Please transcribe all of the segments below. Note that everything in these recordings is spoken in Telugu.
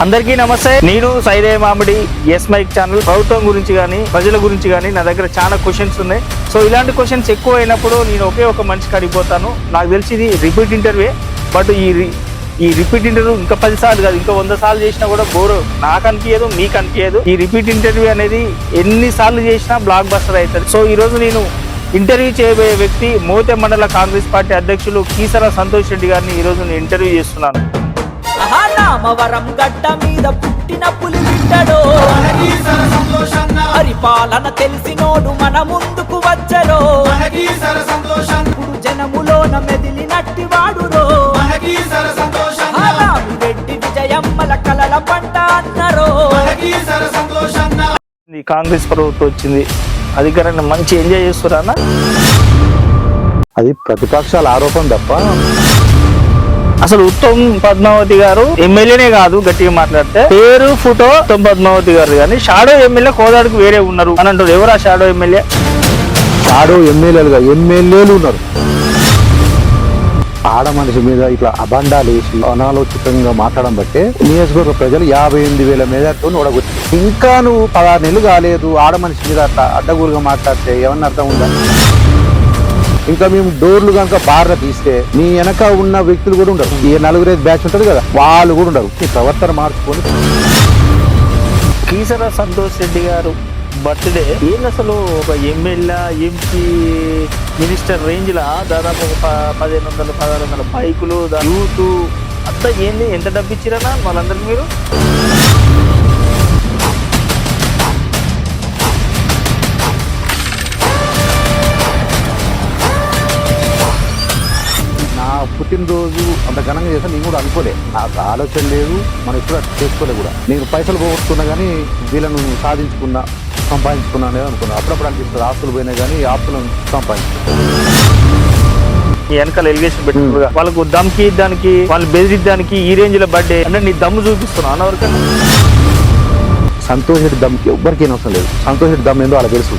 అందరికీ నమస్తే. నేను సైదే మామిడి ఎస్ మైక్ ఛానల్. ప్రభుత్వం గురించి కానీ ప్రజల గురించి కానీ నా దగ్గర చాలా క్వశ్చన్స్ ఉన్నాయి. సో ఇలాంటి క్వశ్చన్స్ ఎక్కువ అయినప్పుడు నేను ఒకే ఒక మనిషికి అడిగిపోతాను నాకు తెలిసి ఇది రిపీట్ ఇంటర్వ్యూ బట్ ఈ రి- ఈ రిపీట్ ఇంటర్వ్యూ ఇంకా పది సార్లు కాదు ఇంకా వంద సార్లు చేసినా కూడా బోరు నాకు అనిపించదు మీకు అనిపించదు ఈ రిపీట్ ఇంటర్వ్యూ అనేది ఎన్ని సార్లు చేసినా బ్లాక్ బస్టర్ అవుతుంది. సో ఈ రోజు నేను ఇంటర్వ్యూ చేయబోయే వ్యక్తి మోతే మండల కాంగ్రెస్ పార్టీ అధ్యక్షులు కీసర సంతోష్ రెడ్డి గారిని ఈరోజు నేను ఇంటర్వ్యూ చేస్తున్నాను. నామవరం గడ్డ మీద పుట్టిన పులి బిడ్డడో. పరిపాలన తెలిసినోడు మన ముందుకు వచ్చరో. జనములోన మెదిలినట్టి వాడురో. రెడ్డి విజయమ్మల కలల పంట అన్నరో. కాంగ్రెస్ ప్రభుత్వం వచ్చింది. అధికారాన్ని మంచి ఎంజాయ్ చేస్తున్నారా అది ప్రతిపక్షాల ఆరోపణ తప్ప అసలు ఉత్తమ్ పద్మావతి గారు ఎమ్మెల్యేనే కాదు గట్టిగా మాట్లాడితే. పేరు ఫోటో ఉత్తమ్ పద్మావతి గారు కానీ షాడో ఎమ్మెల్యే కోదాడుకు వేరే ఉన్నారు అని అంటారు. ఎవరా షాడో ఎమ్మెల్యే? షాడో ఎమ్మెల్యేలుగా ఎమ్మెల్యేలు ఉన్నారు. ఆడ మనిషి మీద ఇట్లా అబండాలు వేసి అనాలోచితంగా మాట్లాడడం బట్టే నియోజకవర్గ ప్రజలు యాభై ఎనిమిది వేల మేధతో ఓడగొట్టి ఇంకా నువ్వు పదహారు నెలలు కాలేదు ఆడ మనిషి మీద అట్లా అడ్డగూరుగా మాట్లాడితే ఏమన్నా అర్థం ఉందా? ఇంకా మేము డోర్లు కనుక బార్ల తీస్తే మీ వెనక ఉన్న వ్యక్తులు కూడా ఉండరు. ఈ నలుగురేది బ్యాచ్ ఉంటది కదా వాళ్ళు కూడా ఉండరు. ఈ ప్రవర్తన మార్చుకొని. కీసర సంతోష్ రెడ్డి గారు బర్త్డే. ఏం అసలు ఒక ఎమ్మెల్యే ఎంపీ మినిస్టర్ రేంజ్ లా దాదాపు ఒక ప- పదిహేను వందల పదహారు వందల బైకులు దా- యూత్ అంతా ఏంది? ఎంత డబ్బు ఇచ్చిరనా వాళ్ళందరికి మీరు? పుట్టినరోజు అంత ఘనంగా చేస్తే నేను కూడా అనుకోలే. నాకు ఆలోచన లేదు మనం ఎప్పుడు అట్లా చేసుకోలే కూడా. నేను పైసలు పోగొట్టుకున్నా కానీ వీళ్ళను సాధించుకున్నా సంపాదించుకున్నా అనేది అనుకున్నా. అప్పుడప్పుడు అనిపిస్తుంది ఆస్తులు పోయినా కానీ ఆస్తులను సంపాదించుకున్నా ఈ వెనకాల ఎలిగేషన్ పెట్టుకున్నారు వాళ్ళకు దమ్కి దానికి వాళ్ళు బెదిరిద్దానికి ఈ రేంజ్లో బర్త్డే అంటే నీ దమ్ము చూపిస్తున్నావు అన్నవరకన్నా సంతోష్ దమ్కి ఎవ్వరికి ఏం అవసరం లేదు. సంతోష్ దమ్ ఏందో అలా తెలుసు.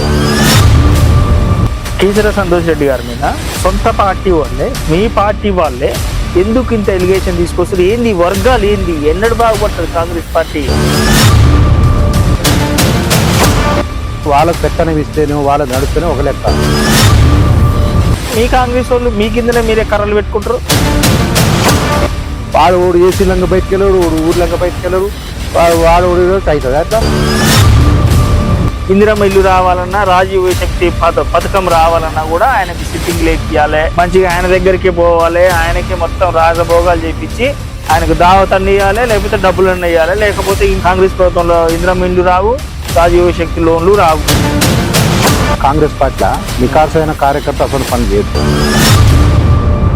కేసీఆర్ సంతోష్ రెడ్డి గారి మీద సొంత పార్టీ వాళ్ళే మీ పార్టీ వాళ్ళే ఎందుకు ఇంత ఎలిగేషన్ తీసుకొస్తారు ఏంది వర్గాలు ఏంది? ఎన్నడు బాగుపడుతుంది కాంగ్రెస్ పార్టీ. వాళ్ళకి పెట్టని ఇస్తేనే వాళ్ళకి నడిస్తేనే ఒక లెక్క. మీ కాంగ్రెస్ వాళ్ళు మీ కిందనే మీరే కర్రలు పెట్టుకుంటారు. వాడు ఊడు ఏసీ లంగా బయటకు వెళ్ళాడు ఊడు ఊర్లంగా బయటకు వెళ్ళాడు వాడు ఊడు అవుతుంది అట్లా ఇందిరమ్మ ఇల్లు రావాలన్నా రాజీవ్ శక్తి పథ- పథకం రావాలన్నా కూడా ఆయనకి సిట్టింగ్ లేకియాలి మంచిగా ఆయన దగ్గరికి పోవాలి. ఆయనకి మొత్తం రాజభోగాలు చేపించి ఆయనకు దావత్ అన్ని ఇవ్వాలి లేకపోతే డబ్బులు అన్ని ఇవ్వాలి లేకపోతే ఈ కాంగ్రెస్ ప్రభుత్వంలో ఇందిరమ్మ ఇల్లు రావు రాజీవ్ శక్తి లోన్లు రావు. కాంగ్రెస్ పార్టీలో నికార్సైన కార్యకర్త అసలు పని చేయదు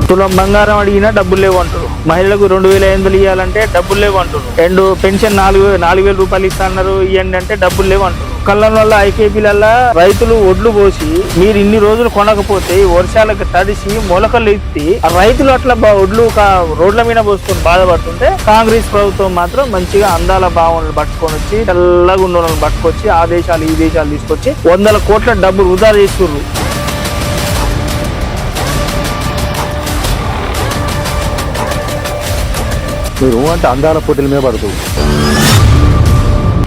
తులం బంగారం అడిగినా డబ్బులు లేవు అంటారు. మహిళలకు రెండు వేల ఐదు వందలు ఇవ్వాలంటే డబ్బులు లేవు అంటారు రెండు పెన్షన్ నాలుగు నాలుగు వేల రూపాయలు ఇస్తా అన్నారు ఇవ్వండి అంటే డబ్బులు లేవు అంటారు కళ్ళం వల్ల ఐకేపీలల్లా రైతులు ఒడ్లు పోసి మీరు ఇన్ని రోజులు కొనకపోతే వర్షాలకు తడిసి మొలకలు ఎత్తి ఆ రైతులు అట్లా బా- ఒడ్లు రోడ్ల మీద పోసుకొని బాధపడుతుంటే కాంగ్రెస్ ప్రభుత్వం మాత్రం మంచిగా అందాల భావనలు పట్టుకొని వచ్చి తెల్లగా ఉన్న వాళ్ళని పట్టుకొచ్చి ఆ దేశాలు ఈ దేశాలు తీసుకొచ్చి వందల కోట్ల డబ్బు వృధా చేస్తున్నారు మీరు అంటే అందాల పోటీల మీద పడుతూ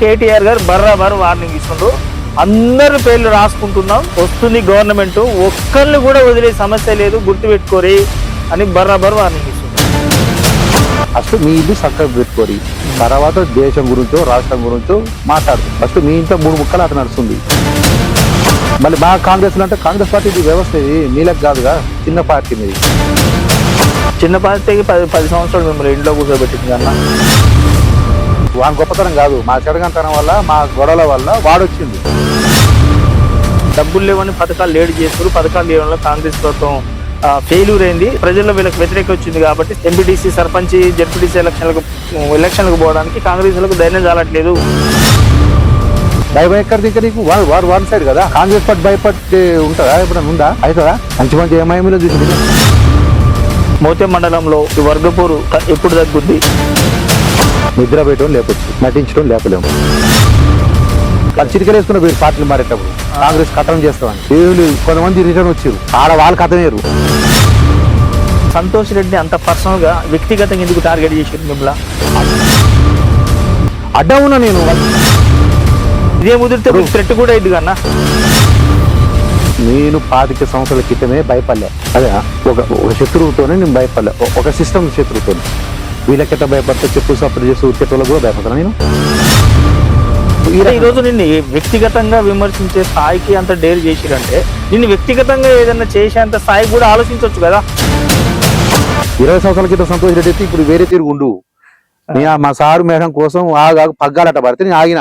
కేటీఆర్ గారు బర్రాబర్ వార్నింగ్ ఇస్తుండ్రు. అందరి పేర్లు రాసుకుంటున్నాం. వస్తుంది గవర్నమెంట్. ఒక్కరిని కూడా వదిలే సమస్య లేదు. గుర్తుపెట్టుకోరి అని బర్రాబర్ వార్నింగ్ ఇస్తుంది ఫస్ట్ మీ ఇల్లు చక్కగా పెట్టుకోరి. తర్వాత దేశం గురించో రాష్ట్రం గురించో మాట్లాడు ఫస్ట్ మీ ఇంట్లో మూడు ముక్కలు అటు నడుస్తుంది. మళ్ళీ మా కాంగ్రెస్ అంటే కాంగ్రెస్ పార్టీ వ్యవస్థ ఇది. నీలకు కాదుగా. చిన్న పార్టీ మీది. చిన్న పార్టీకి పది పది సంవత్సరాలు మిమ్మల్ని ఇంట్లో కూర్చోబెట్టింది అన్న. వాని గొప్పతనం కాదు. మా చెడగంతనం వల్ల మా గొడవల వల్ల వాడొచ్చింది. డబ్బులు లేవని పథకాలు లేట్ చేస్తారు పథకాలు వల్ల కాంగ్రెస్ ప్రభుత్వం ఫెయిల్యూర్ అయింది. ప్రజల్లో వీళ్ళకి వ్యతిరేక వచ్చింది కాబట్టి ఎంపీటీసీ సర్పంచ్ జెడ్పీటీసీ ఎలక్షన్లకు ఎలక్షన్లకు పోవడానికి కాంగ్రెస్ వాళ్ళకు ధైర్యం చాలట్లేదు. భయం ఎక్కడ ఇంకా నీకు వాడు వన్ సైడ్ కదా? కాంగ్రెస్ పార్టీ భయపడి ఉంటుందా? ఎప్పుడైనా ఉందా? అవుతుందా మంచి మంచి ఏమైనా చూసి మోతే మండలంలో ఈ వర్గపూరు ఎప్పుడు తగ్గుద్ది? నిద్ర పెట్టడం లేపొచ్చు నటించడం లేపలేము. వాళ్ళు చిటికలేసుకున్న మీరు పార్టీలు మారేటప్పుడు కాంగ్రెస్ కథనం చేస్తామని. ఏమి కొంతమంది రిటర్న్ వచ్చారు. ఆడ వాళ్ళు కథమేరు సంతోష్ రెడ్డి అంత పర్సనల్గా వ్యక్తిగతంగా ఎందుకు టార్గెట్ చేసారు మిమ్మల్ని అడ్డం ఉన్నా నేను. ఇదే ముదిరితే థ్రెట్ కూడా అయింది కన్నా. నేను పాతిక సంవత్సరాల క్రితమే భయపడలే అదే ఒక ఒక శత్రువుతోనే నేను భయపడలే ఒక సిస్టమ్ శత్రువుతో వీళ్ళకెట్ట భయపడితే చెప్పు సపోర్ట్ చేసి ఉరికెట్టోళ్ళకు కూడా భయపడతాను నేను? ఈ రోజు నిన్ను వ్యక్తిగతంగా విమర్శించే స్థాయికి అంత డేర్ చేసిరంటే నిన్ను వ్యక్తిగతంగా ఏదైనా చేసేంత స్థాయికి కూడా ఆలోచించవచ్చు కదా? ఇరవై సంవత్సరాల క్రితం సంతోష్ రెడ్డి అయితే ఇప్పుడు వేరే తిరుగు ఉండు. మా సారు మేడం కోసం ఆగా పగ్గాలట పడితే నేను ఆగిన.